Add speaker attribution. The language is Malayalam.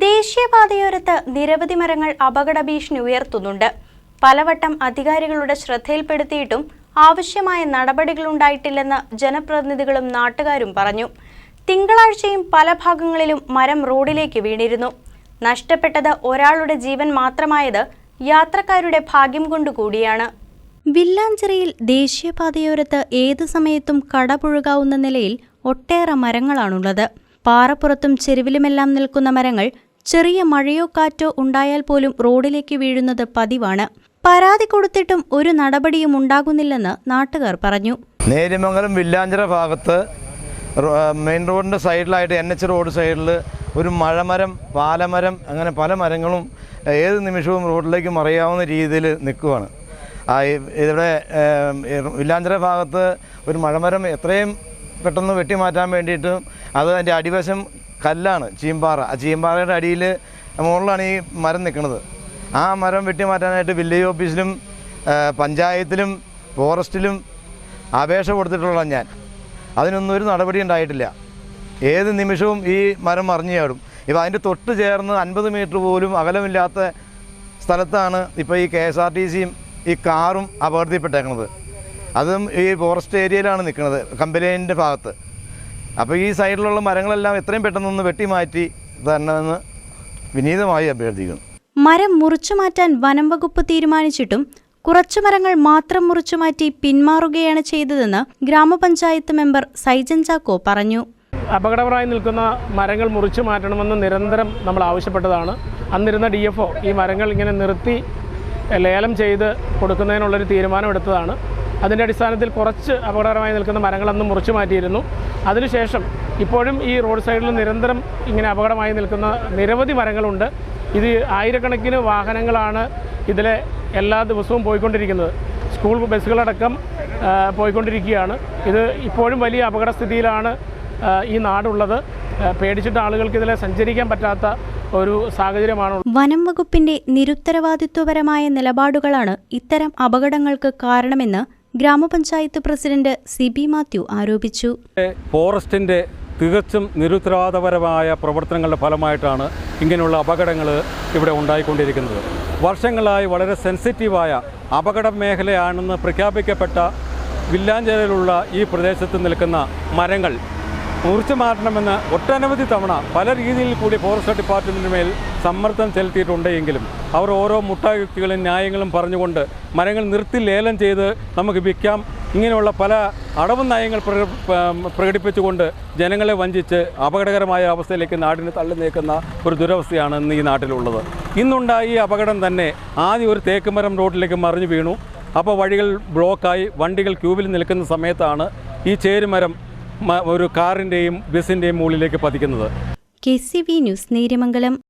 Speaker 1: ദേശീയപാതയോരത്ത് നിരവധി മരങ്ങൾ അപകട ഭീഷണി ഉയർത്തുന്നുണ്ട്. പലവട്ടം അധികാരികളുടെ ശ്രദ്ധയിൽപ്പെടുത്തിയിട്ടും ആവശ്യമായ നടപടികൾ ഉണ്ടായിട്ടില്ലെന്ന് ജനപ്രതിനിധികളും നാട്ടുകാരും പറഞ്ഞു. തിങ്കളാഴ്ചയും പല ഭാഗങ്ങളിലും മരം റോഡിലേക്ക് വീണിരുന്നു. നഷ്ടപ്പെട്ടത് ഒരാളുടെ ജീവൻ മാത്രമായത് യാത്രക്കാരുടെ ഭാഗ്യം കൊണ്ടുകൂടിയാണ്. വില്ലാഞ്ചിറയിൽ ദേശീയപാതയോരത്ത് ഏതു സമയത്തും കടപുഴുകാവുന്ന നിലയിൽ ഒട്ടേറെ മരങ്ങളാണുള്ളത്. പാറപ്പുറത്തും ചെരുവിലുമെല്ലാം നിൽക്കുന്ന മരങ്ങൾ ചെറിയ മഴയോ കാറ്റോ ഉണ്ടായാൽ പോലും റോഡിലേക്ക് വീഴുന്നത് പതിവാണ്. പരാതി കൊടുത്തിട്ടും ഒരു നടപടിയും ഉണ്ടാകുന്നില്ലെന്ന് നാട്ടുകാർ പറഞ്ഞു.
Speaker 2: നേര്യമംഗലം വില്ലാഞ്ചിറ ഭാഗത്ത് മെയിൻ റോഡിന്റെ സൈഡിലായിട്ട് എൻ എച്ച് റോഡ് സൈഡിൽ ഒരു മഴമരം പാലമരം അങ്ങനെ പല മരങ്ങളും ഏത് നിമിഷവും റോഡിലേക്ക് മറിയാവുന്ന രീതിയിൽ നിൽക്കുവാണ്. ഇവിടെ വില്ലാഞ്ചിറ ഭാഗത്ത് ഒരു മഴമരം എത്രയും പെട്ടെന്ന് വെട്ടിമാറ്റാൻ വേണ്ടിയിട്ട് അത് അതിന്റെ അടിവശം കല്ലാണ് ചീമ്പാറ. ആ ചീമ്പാറയുടെ അടിയിൽ മുകളിലാണ് ഈ മരം നിൽക്കുന്നത്. ആ മരം വെട്ടിമാറ്റാനായിട്ട് വില്ലേജ് ഓഫീസിലും പഞ്ചായത്തിലും ഫോറസ്റ്റിലും അപേക്ഷ കൊടുത്തിട്ടുള്ള ഞാൻ. അതിനൊന്നും ഒരു നടപടി ഉണ്ടായിട്ടില്ല. ഏത് നിമിഷവും ഈ മരം മറിഞ്ഞു ചാടും. ഇപ്പോൾ അതിന്റെ തൊട്ട് ചേർന്ന് അൻപത് മീറ്റർ പോലും അകലമില്ലാത്ത സ്ഥലത്താണ് ഇപ്പോൾ ഈ കെ എസ് ആർ ടി സിയും ഈ കാറും അപകടത്തിൽപ്പെട്ടേക്കുന്നത്. അതും ഈ ഫോറസ്റ്റ് ഏരിയയിലാണ് നിൽക്കുന്നത് കമ്പനീന്റെ ഭാഗത്ത്. അപ്പോൾ ഈ സൈഡിലുള്ള മരങ്ങളെല്ലാം എത്രയും പെട്ടെന്നൊന്ന് വെട്ടി മാറ്റി തരണമെന്ന് വിനീതമായി അഭ്യർത്ഥിക്കുന്നു.
Speaker 1: മരം മുറിച്ചു മാറ്റാൻ വനം വകുപ്പ് തീരുമാനിച്ചിട്ടും കുറച്ചു മരങ്ങൾ മാത്രം മുറിച്ചു മാറ്റി പിന്മാറുകയാണ് ചെയ്തതെന്ന് ഗ്രാമപഞ്ചായത്ത് മെമ്പർ സൈജൻ ചാക്കോ പറഞ്ഞു.
Speaker 3: അപകടപരമായി നിൽക്കുന്ന മരങ്ങൾ മുറിച്ചു മാറ്റണമെന്ന് നിരന്തരം നമ്മൾ ആവശ്യപ്പെട്ടതാണ്. അന്നിരുന്ന ഡി എഫ് ഈ മരങ്ങൾ ഇങ്ങനെ നിർത്തി ലേലം ചെയ്ത് കൊടുക്കുന്നതിനുള്ളൊരു തീരുമാനമെടുത്തതാണ്. അതിന്റെ അടിസ്ഥാനത്തിൽ കുറച്ച് അപകടകരമായി നിൽക്കുന്ന മരങ്ങളൊന്നും മുറിച്ചു മാറ്റിയിരുന്നു. അതിനുശേഷം ഇപ്പോഴും ഈ റോഡ് സൈഡിൽ നിരന്തരം ഇങ്ങനെ അപകടമായി നിൽക്കുന്ന നിരവധി മരങ്ങളുണ്ട്. ഇത് ആയിരക്കണക്കിന് വാഹനങ്ങളാണ് ഇതിലെ എല്ലാ ദിവസവും പോയിക്കൊണ്ടിരിക്കുന്നത്. സ്കൂൾ ബസ്സുകളടക്കം പോയിക്കൊണ്ടിരിക്കുകയാണ്. ഇത് ഇപ്പോഴും വലിയ അപകടസ്ഥിതിയിലാണ് ഈ നാടുള്ളത്. പേടിച്ചിട്ട് ആളുകൾക്ക് ഇതിലെ സഞ്ചരിക്കാൻ പറ്റാത്ത ഒരു സാഹചര്യമാണ്
Speaker 1: വനം വകുപ്പിന്റെ നിരുത്തരവാദിത്വപരമായ നിലപാടുകളാണ് ഇത്തരം അപകടങ്ങൾക്ക് കാരണമെന്ന് ഗ്രാമപഞ്ചായത്ത് പ്രസിഡന്റ് സി സിബി മാത്യു ആരോപിച്ചു.
Speaker 4: ഫോറസ്റ്റിന്റെ തികച്ചും നിരുത്തരവാദപരമായ പ്രവർത്തനങ്ങളുടെ ഫലമായിട്ടാണ് ഇങ്ങനെയുള്ള അപകടങ്ങൾ ഇവിടെ ഉണ്ടായിക്കൊണ്ടിരിക്കുന്നത്. വർഷങ്ങളായി വളരെ സെൻസിറ്റീവായ അപകട മേഖലയാണെന്ന് പ്രഖ്യാപിക്കപ്പെട്ട വില്ലാഞ്ചേരിലുള്ള ഈ പ്രദേശത്ത് നിൽക്കുന്ന മരങ്ങൾ മുറിച്ചു മാറ്റണമെന്ന് ഒട്ടനവധി തവണ പല രീതിയിൽ കൂടി ഫോറസ്റ്റ് ഡിപ്പാർട്ട്മെന്റിന് മേൽ സമ്മർദ്ദം ചെലുത്തിയിട്ടുണ്ടെങ്കിലും അവർ ഓരോ മുട്ടായുക്തികളും ന്യായങ്ങളും പറഞ്ഞുകൊണ്ട് മരങ്ങൾ നിർത്തി ലേലം ചെയ്ത് നമുക്ക് വിൽക്കാം. ഇങ്ങനെയുള്ള പല അടവ് നയങ്ങൾ പ്ര- പ്രകടിപ്പിച്ചുകൊണ്ട് ജനങ്ങളെ വഞ്ചിച്ച് അപകടകരമായ അവസ്ഥയിലേക്ക് നാടിനെ തള്ളി നീക്കുന്ന ഒരു ദുരവസ്ഥയാണ് ഇന്ന് ഈ നാട്ടിലുള്ളത്. ഇന്നുണ്ടായ ഈ അപകടം തന്നെ ആദ്യം ഒരു തേക്കുമരം റോഡിലേക്ക് മറിഞ്ഞു വീണു. അപ്പോൾ വഴികൾ ബ്ലോക്കായി വണ്ടികൾ ക്യൂവിൽ നിൽക്കുന്ന സമയത്താണ് ഈ ചേരുമരം ഒരു കാറിന്റെയും ബസ്സിന്റെയും മുകളിലേക്ക് പതിക്കുന്നത്.
Speaker 1: K C V news Neriamangalam.